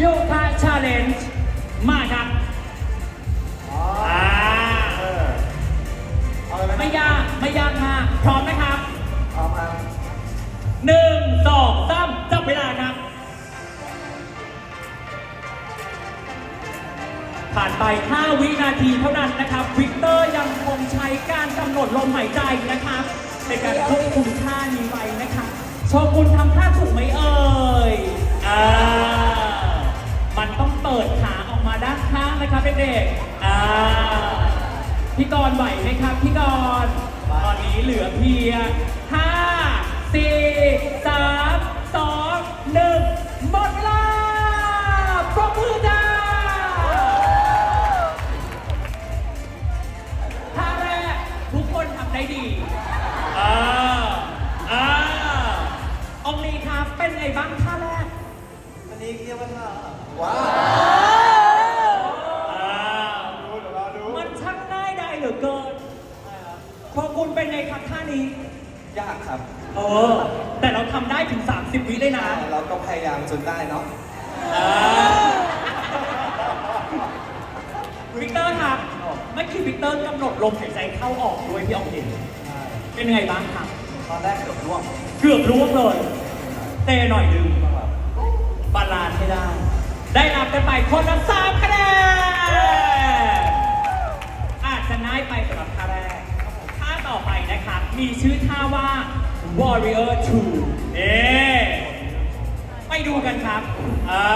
โยคะชาเลนจ์มาครับอ๋ออ่าเออเอาเลยไหมไม่ยากไม่ยากมากพร้อมนะครับเอามาหนึ่งสองสามจับเวลาครับ ผ่านไป 5 วินาทีเท่านั้นนะครับ วิกเตอร์ยังคงใช้การกำหนดลมหายใจนะครับในการควบคุมท่านี้ไว้นะครับโชกุนทำท่าถูกไหมเอ่ยอ่า มันต้องเปิดขาออกมาด้านข้างนะครับเด็กๆอ่าพี่กรณ์ไหวไหมครับพี่กรณ์ตอนนี้เหลือเพียง5 4 3 2 1หมดเวลาปรบมือจ้าท่าแรกทุกคนทำได้ดีอ่าอ่าองลีครับเป็นไงบ้างท่าแรก อันนี้เรียกว่าท่า ว้าวอ่าดูเดี๋ยวรอดูมันช่างง่ายได้เหลือเกินพอคุณเป็นไงครับท่านี้ ยากครับเออ แต่เราทำได้ถึง 30 วิเลยนะเราก็พยายามจนได้เนาะอ่าวิกเตอร์ครับเมื่อกี้วิกเตอร์กำหนดลมหายใจเข้าออกด้วยพี่อองเห็นเป็นยังไงบ้างครับ ตอนแรกเกือบร่วงเกือบร่วงเลย เตะหน่อยหนึงบาลานซ์ให้ได้ ได้รับกันไปคนละสามคะแนนอาจจะง่ายไปสำหรับท่าแรกท่าต่อไปนะครับ มีชื่อท่าว่า Warrior 2เอ๊ไปดูกันครับอ่า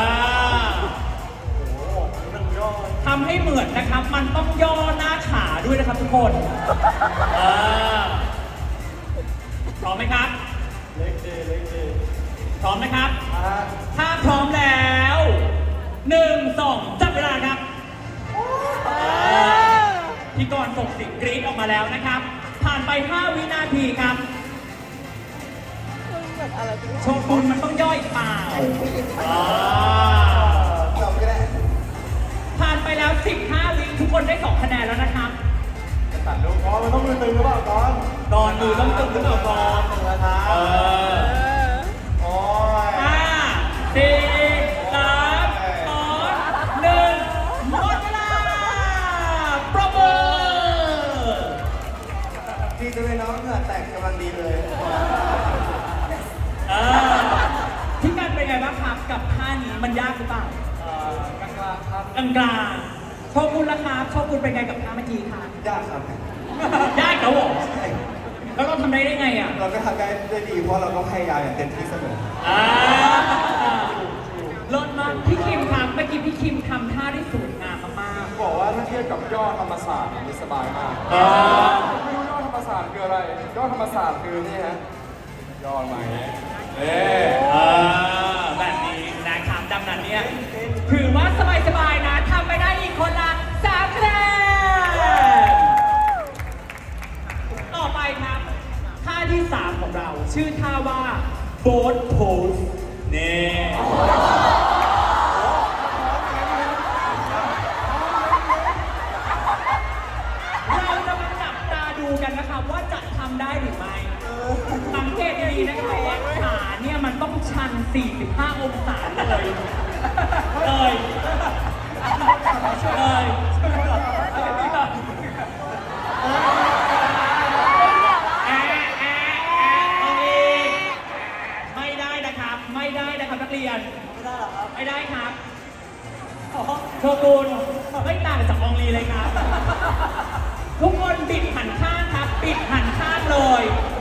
โอ้โหหนึ่งยอดทำให้เหมือนนะครับ มันต้องย่อหน้าขาด้วยนะครับทุกคนอ่าพร้อมไหมครับ เล็กเดเล็กเดพร้อมนะครับอ่าถ้าพร้อมแล้ว หนึ่งสองจับเวลาครับพี่กรณ์ส่งเสิ่งกรี๊ดออกมาแล้วนะครับ ผ่านไป 5 วินาทีครับโชกุนมันต้องย่อยเปล่าอ่าจบก็ได้ผ่านไปแล้ว 15 วิทุกคนได้ 2 คะแนนแล้วนะครับจะตัดลูกอ๋อมันต้องมือตึงหรือเปล่าก่อนก่อนมือต้องตึงหรือเปล่าก่อนตึงแล้วครับ มันยากหรือเปล่าเอ่อกลางๆครับกลางกลางๆโชกุนละครับโชกุนเป็นไงกับท่าเมื่อกี้ครับยากครับยากเหรอใช่แล้วเราทำได้ได้ไงอะเราก็ทำได้ได้ดีเพราะเราก็พยายามอย่างเต็มที่เสมออ่าเลิศมากพี่คิมครับเมื่อกี้พี่คิมทำท่าได้สวยงามมากบอกว่าถ้าเทียบกับยอดธรรมศาสตร์เนี่ยมันสบายมากๆอ่า ไม่รู้ยอดธรรมศาสตร์คืออะไรยอดธรรมศาสตร์คือนี่ฮะยอดมาอย่างนี้เอ๊ะเออแบบนี้ นะครับดังนั้นเนี่ยถือว่าสบายๆนะทำไปได้อีกคนละสามคะแนนต่อไปครับท่าที่3ของเรา ชื่อท่าว่า boat pose นี่เราจะมาจับตาดูกันนะครับว่าจะทำได้หรือไม่สังเกตดีๆนะครับว่าขาเนี่ยมันต้องชัน 45 องศา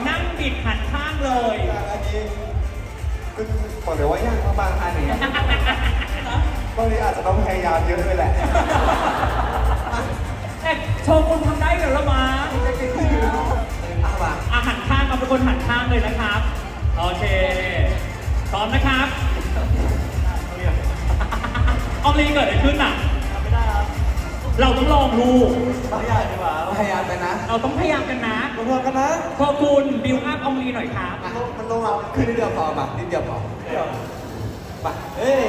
นั่งบิดหันข้างเลย อันนี้คือบอกเลยว่ายากมากๆท่านี้ตรงนี้อาจจะต้องพยายามเยอะด้วยแหละแต่โชกุนทำได้เหรอละมาเอามาอาหันข้างเอาเป็นคนหันข้างเลยนะครับ โอเคพร้อมนะครับอองลีเกิดอะไรขึ้นอะไม่ได้ครับ เราต้องลองดู พยายามดีกว่าพยายามไปนะเราต้องพยายามกันนะลงกันนะโชกุนบิวอัพอองลีหน่อยครับมันลงมันลงอะคือนิดเดียวพอมานิดเดียวพอนิดเดียวมาเอ้ย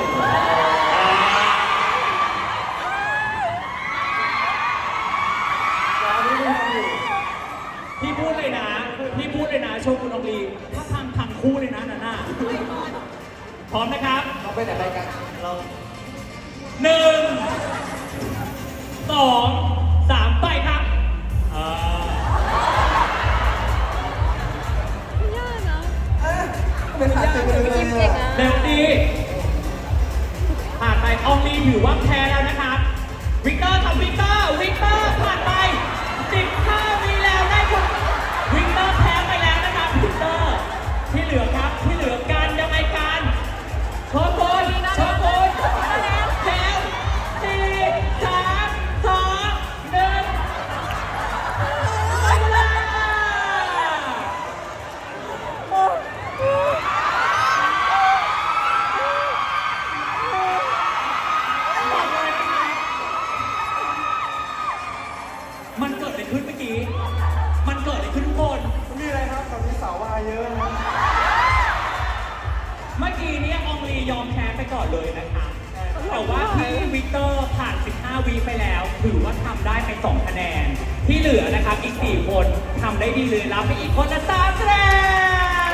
พี่พูดเลยนะพี่พูดเลยนะโชกุนอองลีถ้าทางทางคู่เลยนะนั่นน่ะพร้อมนะครับเราไปไหนไปกันเรา เลยนะคะแต่ว่าพี่วิกเตอร์ผ่าน 15 วีไปแล้ว ถือว่าทำได้ไป 2 คะแนน ที่เหลือนะครับอีก 4 คนทำได้ดีเลยรับไปอีกคนละ3คะแนน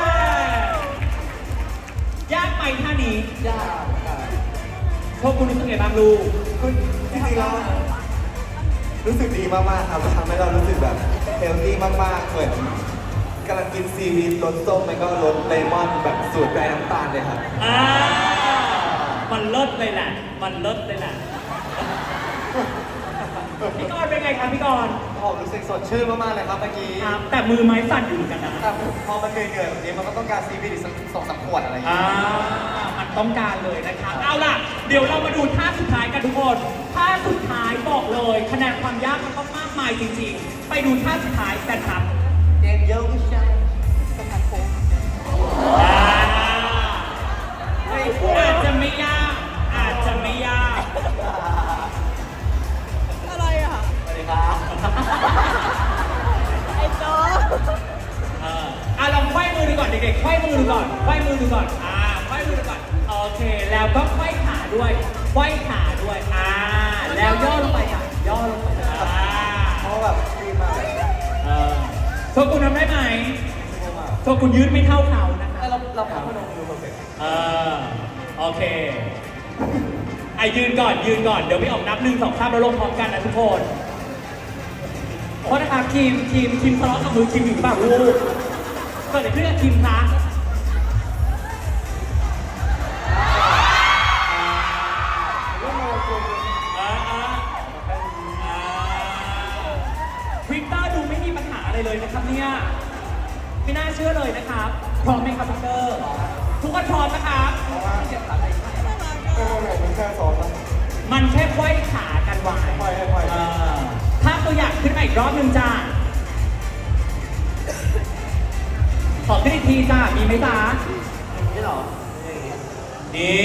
ยากไหมท่านี้ยากค่ะพวกคุณรู้สึกไงบ้างลูกคือจริงๆแล้วรู้สึกดีมากๆครับทำให้เรารู้สึกแบบเฮลตี้มากๆเหมือนกำลังกินซีวีดรสส้มแล้วก็รสเลมอนแบบสูตรไร้น้ำตาลเลยครับ มันเลิศเลยแหละ มันเลิศเลยแหละ พี่กรณ์เป็นไงครับพี่กรณ์ผมรู้สึกสดชื่นมากๆเลยครับเมื่อกี้ครับแต่มือไม้สั่นอยู่เหมือนกันนะแต่พอมันเหนื่อยๆแบบนี้มันก็ต้องการซีวีดอีกสักสองสามขวดอะไรอย่างเงี้อ่ายมันต้องการเลยนะครับเอาล่ะ เดี๋ยวเรามาดูท่าสุดท้ายกันทุกคนท่าสุดท้ายบอกเลยคะแนนความยากมันต้องมากมายจริงๆ ไปดูท่าสุดท้ายกันครับเย็นเยอะไม่ใช่อ่าอาจจะไม่ยาก อะไรอะ สวัสดีครับไอ้จอเอออะลองไขว้มือดูก่อนเด็กๆไขว้มือดูก่อนไขว้มือดูก่อนอ่าไขว้มือดูก่อนโอเค แล้วก็ไขว้ขาด้วยไขว้ขาด้วยอ่าแล้วย่อลงไปค่ะย่อลงไปอ่าเพราะแบบดีมากเออโชกุนทำได้ไหมโชกุนยืดไม่เท่าเขานะคะเราเราพักพนมดูเพอร์เฟกต์เออโอเคไอะยืนก่อนยืนก่อน เดี๋ยวไม่ออกนับหนึ่งสองสามแล้วลงพร้อมกันนะทุกคนเพราะนะครับทีมทีมทีมทะเลาะกับมือทีมอยู่หรือเปล่าลูกเกิดอะไรขึ้นกับทีมคะ กรอบหนึ่งจ้าขอขึ้นอีกทีจ้ามีไหมจ้านี่เหรอ นี่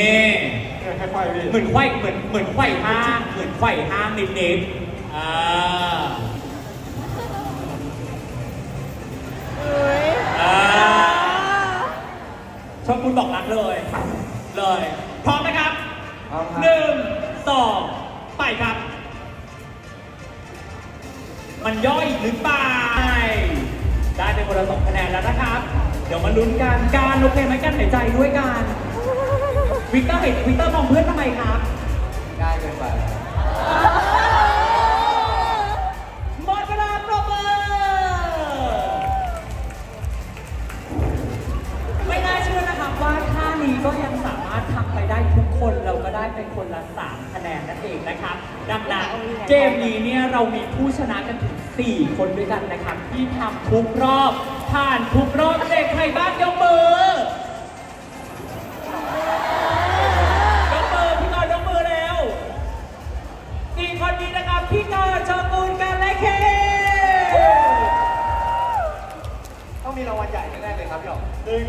เนี่ยแค่ไขว้พี่เหมือนไขว้เหมือนเหมือนไขว้ห้างเหมือนไขว้ห้างนิดๆอ่าเอ้ยอ่าชอบคุณบอกรักเลย เลย พร้อมไหมครับเอาครับ หนึ่งสองไปครับ มันย่อยหรือเปล่าได้เป็นคนละสองคะแนนแล้วนะครับ เดี๋ยวมาลุ้นกันการโอเคไหมการหายใจด้วยกันวิกเตอร์เห็นวิกเตอร์มองเพื่อนทำไมครับง่ายเกินไปหมดเวลาปรบมือไม่น่าเชื่อนะครับว่าท่านี้ก็ยังสามารถทำไปได้ทุกคนเราก็ได้เป็นคนละ3คะแนนนั่นเองนะครับ ดังนั้นเกมนี้ เรามีผู้ชนะกันถึง 4 คนด้วยกันนะครับ ที่ทำทุกรอบ ผ่านทุกรอบเด็กใครบ้างยกมือยกมือพี่กรณ์ยกมือแล้วสี่คนนี้นะครับ พี่กรณ์ชอกูลกันและเค ต้องมีรางวัลใหญ่แน่ๆเลยครับพี่หยอกหนึ่ง